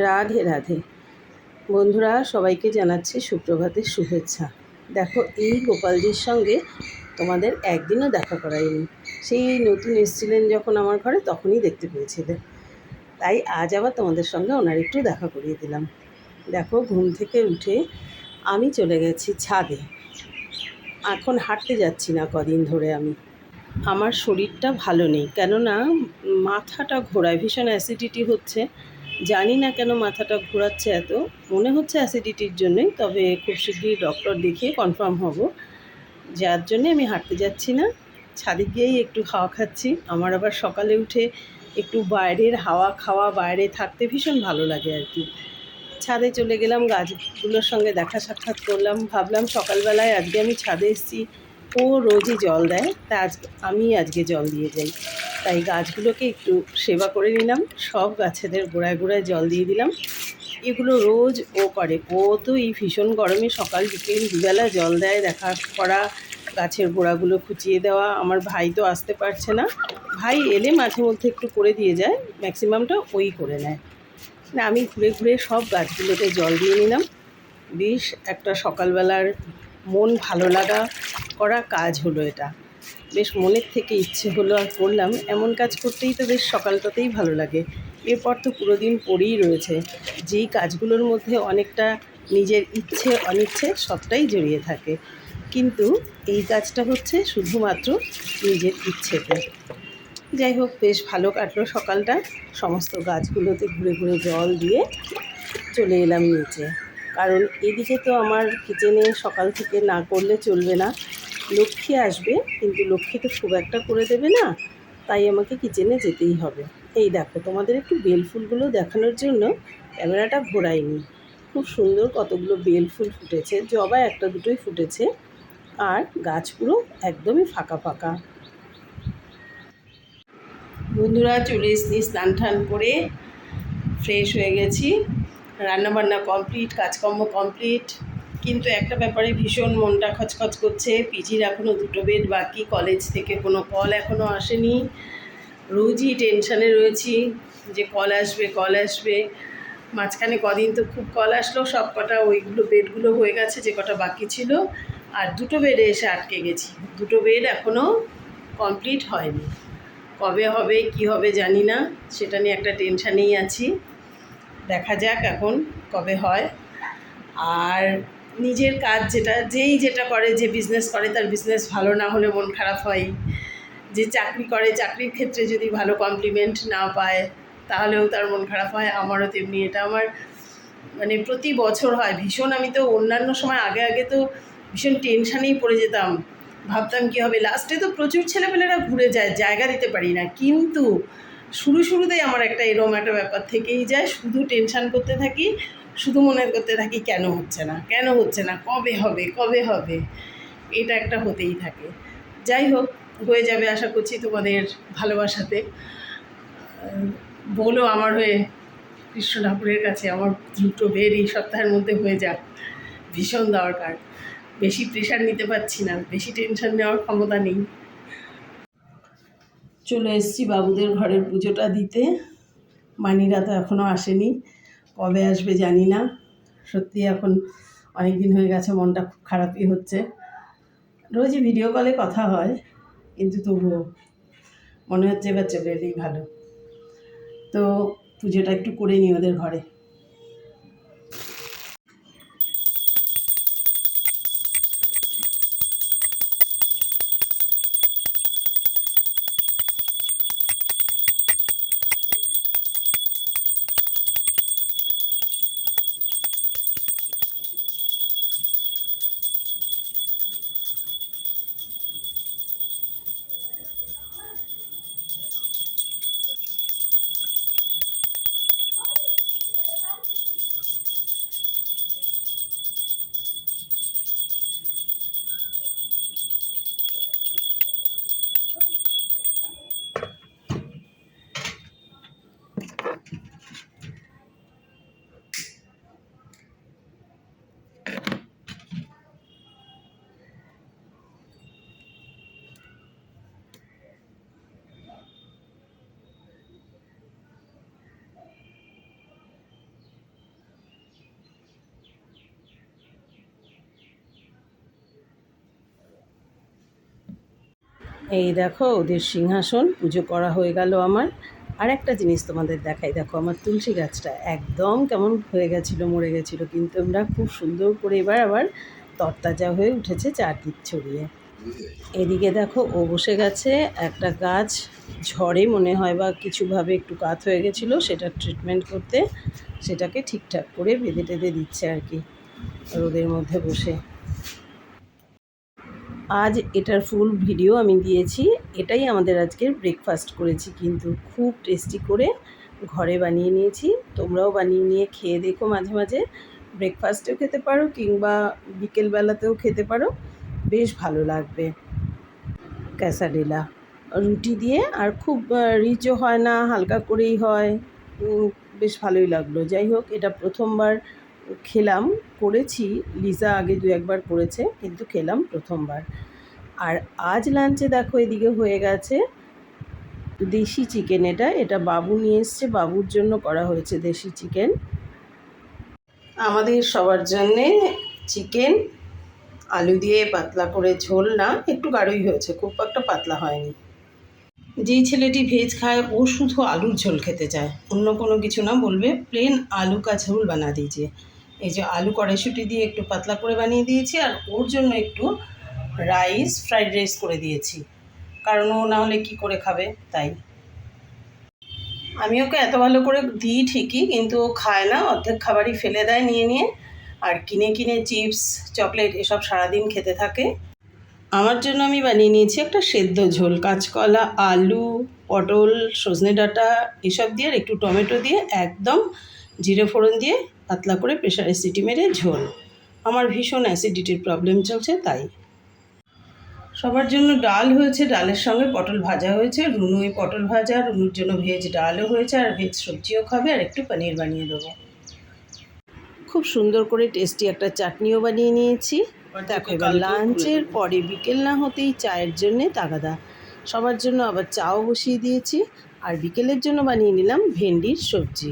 রাধে রাধে। বন্ধুরা, সবাইকে জানাচ্ছি সুপ্রভাতের শুভেচ্ছা। দেখো, এই গোপালজির সঙ্গে তোমাদের একদিনও দেখা করায়নি সেই নতুন এসেছিলেন যখন আমার ঘরে, তখনই দেখতে পেয়েছিলে। তাই আজ আবার তোমাদের সঙ্গে ওনার একটু দেখা করিয়ে দিলাম। দেখো, ঘুম থেকে উঠে আমি চলে গেছি ছাদে। এখন হাঁটতে যাচ্ছি না কদিন ধরে আমি। আমার শরীরটা ভালো নেই। কেননা, মাথাটা ঘোরায়, ভীষণ অ্যাসিডিটি হচ্ছে। জানি না কেন মাথাটা ঘোরাচ্ছে এত। মনে হচ্ছে অ্যাসিডিটির জন্যই, তবে খুব শীঘ্রই ডক্টর দেখিয়ে কনফার্ম হব। যার জন্যে আমি হাঁটতে যাচ্ছি না। ছাদে গিয়েই একটু হাওয়া খাচ্ছি। আমার আবার সকালে উঠে একটু বাইরের হাওয়া খাওয়া, বাইরে থাকতে ভীষণ ভালো লাগে আর কি। ছাদে চলে গেলাম, গাছগুলোর সঙ্গে দেখা সাক্ষাৎ করলাম। ভাবলাম সকালবেলায় আজকে আমি ছাদে এসেছি। ও রোজই জল দেয়, তা আজ আমি আজকে জল দিয়ে যাই তাই গাছগুলোকে একটু সেবা করে নিলাম, সব গাছেদের গোড়ায় গোড়ায় জল দিয়ে দিলাম। এগুলো রোজ ও করে। ও তো এই ভীষণ গরমে সকাল বিকেল দুবেলা জল দেয়, দেখা করা, গাছের গোড়াগুলো খুঁচিয়ে দেওয়া। আমার ভাই তো আসতে পারছে না। ভাই এলে মাঝে মধ্যে একটু করে দিয়ে যায়, ম্যাক্সিমামটা ওই করে নেয়। না, আমি ঘুরে ঘুরে সব গাছগুলোকে জল দিয়ে নিলাম। বেশ একটা সকালবেলার মন ভালো লাগা করা কাজ হলো এটা। বেশ মনের থেকে ইচ্ছে হলো আর করলাম, এমন কাজ করতেই তো বেশ সকালটাতেই ভালো লাগে। এরপর তো পুরো দিন পড়েই রয়েছে। যেই কাজগুলোর মধ্যে অনেকটা নিজের ইচ্ছে, অনিচ্ছে সবটাই জড়িয়ে থাকে। কিন্তু এই কাজটা হচ্ছে শুধুমাত্র নিজের ইচ্ছেতে। যাই হোক, বেশ ভালো কাটলো সকালটা। সমস্ত গাছগুলোতে ঘুরে ঘুরে জল দিয়ে চলে এলাম নিচে। কারণ এদিকে তো আমার কিচেনে সকাল থেকে না করলে চলবে না। লক্ষ্মী আসবে, কিন্তু লক্ষ্মী তো খুব একটা করে দেবে না, তাই আমাকে কিচেনে যেতেই হবে। এই দেখো, তোমাদের একটু বেল ফুলগুলো দেখানোর জন্য ক্যামেরাটা ঘোরাইনি খুব সুন্দর কতগুলো বেল ফুল ফুটেছে, জবা একটা দুটোই ফুটেছে, আর গাছ পুরো একদমই ফাঁকা ফাঁকা। বন্ধুরা, চলে এসছি স্নান টান করে ফ্রেশ হয়ে গেছি। রান্নাবান্না কমপ্লিট কাজকর্ম কমপ্লিট কিন্তু একটা ব্যাপারে ভীষণ মনটা খচখচ করছে। পিজির এখনও দুটো বেড বাকি কলেজ থেকে কোনো কল এখনও আসেনি। রোজই টেনশানে রয়েছি যে কল আসবে কল আসবে। মাঝখানে কদিন তো খুব কল আসলো, সব কটা ওইগুলো বেডগুলো হয়ে গেছে, যে কটা বাকি ছিল। আর দুটো বেডে এসে আটকে গেছি। দুটো বেড এখনও কমপ্লিট হয়নি। কবে হবে, কি হবে জানি না, সেটা নিয়ে একটা টেনশানেই আছি। দেখা যাক এখন কবে হয়। আর নিজের কাজ যেটা, যেই যেটা করে, যে বিজনেস করে, তার বিজনেস ভালো না হলে মন খারাপ হয়। যে চাকরি করে, চাকরির ক্ষেত্রে যদি ভালো কমপ্লিমেন্ট না পায়, তাহলেও তার মন খারাপ হয়। আমারও তেমনি। এটা আমার মানে প্রতি বছর হয়। ভীষণ আমি তো অন্যান্য সময় আগে আগে তো ভীষণ টেনশানেই পড়ে যেতাম। ভাবতাম কী হবে? লাস্টে তো প্রচুর ছেলেপেলেরা ঘুরে যায়, জায়গা দিতে পারি না। কিন্তু শুরু, শুরুতেই আমার একটা এরম একটা ব্যাপার থেকেই যায়। শুধু টেনশান করতে থাকি। শুধু মনে করতে থাকি, কেন হচ্ছে না? কেন হচ্ছে না? কবে হবে? কবে হবে? এটা একটা হতেই থাকে। যাই হোক, হয়ে যাবে আশা করছি তোমাদের ভালোবাসাতে। বলো আমার হয়ে, কৃষ্ণ ঠাকুরের কাছে আমার দুটো বের এই সপ্তাহের মধ্যে হয়ে যাক। ভীষণ দরকার। বেশি প্রেশার নিতে পারছি না, বেশি টেনশন নেওয়ার ক্ষমতা নেই। চলে এসেছি বাবুদের ঘরের পুজোটা দিতে। মানিরা তো এখনও আসেনি। কবে আসবে জানি না। সত্যি এখন অনেক দিন হয়ে গেছে, মনটা খুব খারাপই হচ্ছে। রোজই ভিডিও কলে কথা হয়, কিন্তু তবুও মনে হচ্ছে এবার চলে এলেই ভালো। তো পুজোটা একটু করে নিই ওদের ঘরে। এই দেখো ওদের সিংহাসন, পুজো করা হয়ে গেল আমার। আর একটা জিনিস তোমাদের দেখাই, দেখো আমার তুলসী গাছটা একদম কেমন হয়ে গেছিল, মরে গেছিল, কিন্তু আমরা খুব সুন্দর করে এবার আবার তরতাজা হয়ে উঠেছে চারদিক ছড়িয়ে। এদিকে দেখো ও বসে গেছে, একটা গাছ ঝড়ে মনে হয় বা কিছুভাবে একটু কাত হয়ে গেছিল, সেটা ট্রিটমেন্ট করতে, সেটাকে ঠিকঠাক করে বেঁধে টেঁধে দিচ্ছে আর কি রোদের মধ্যে বসে। আজ এটার ফুল ভিডিও আমি দিয়েছি। এটাই আমাদের আজকের ব্রেকফাস্ট করেছি কিন্তু খুব টেস্টি করে ঘরে বানিয়ে নিয়েছি। তোমরাও বানিয়ে নিয়ে খেয়ে দেখো মাঝে মাঝে। ব্রেকফাস্টেও খেতে পারো কিংবা বিকেলবেলাতেও খেতে পারো। বেশ ভালো লাগবে। ক্যাসাডেলা রুটি দিয়ে আর খুব রিচও হয় না, হালকা করেই হয়। বেশ ভালোই লাগল। যাই হোক, এটা প্রথমবার খেলাম, করেছি। লিজা আগে দু একবার করেছে, কিন্তু খেলাম প্রথমবার। আর আজ লাঞ্চে দেখো এদিকে হয়ে গেছে দেশি চিকেন এটা। এটা বাবু নিয়ে এসছে, বাবুর জন্য করা হয়েছে দেশি চিকেন। আমাদের সবার জন্যে চিকেন, আলু দিয়ে পাতলা করে ঝোল না, একটু গাঢ়ই হয়েছে, খুব একটা পাতলা হয়নি। যেই ছেলেটি ভেজ খায়, ও শুধু আলুর ঝোল খেতে চায়, অন্য কোনো কিছু না, বলবে, প্লেন আলু কা ঝোল বানা দিয়েছে। এই যে আলু কড়াইশুটি দিয়ে একটু পাতলা করে বানিয়ে দিয়েছি আর ওর জন্য একটু রাইস, ফ্রাইড রাইস করে দিয়েছি। কারণ ও না হলে কী করে খাবে? তাই। আমি ওকে এত ভালো করে দিই ঠিকই, কিন্তু ও খায় না, অর্ধেক খাবারই ফেলে দেয় নিয়ে নিয়ে। আর কিনে কিনে চিপস, চকলেট এসব সারাদিন খেতে থাকে। আমার জন্য আমি বানিয়ে নিয়েছি একটা সেদ্ধ ঝোল, কাঁচকলা, আলু, পটল, সজনে ডাঁটা, এসব দিয়ে আর একটু টমেটো দিয়ে একদম জিরে ফোড়ন দিয়ে পাতলা করে প্রেশারে সিটি মেরে ঝোল। আমার ভীষণ অ্যাসিডিটির প্রবলেম চলছে তাই। সবার জন্য ডাল হয়েছে ডালের সঙ্গে পটল ভাজা হয়েছে। রুনুই পটল ভাজা রুনুর জন্য ভেজ ডালও হয়েছে আর ভেজ সবজিও খাবে আর একটু পনির বানিয়ে দেবো। খুব সুন্দর করে টেস্টি একটা চাটনিও বানিয়ে নিয়েছি। দেখো এবার লাঞ্চের পরে বিকেল না হতেই চায়ের জন্যে তাগাদা। সবার জন্য আবার চাও বসিয়ে দিয়েছি আর বিকেলের জন্য বানিয়ে নিলাম ভেন্ডির সবজি।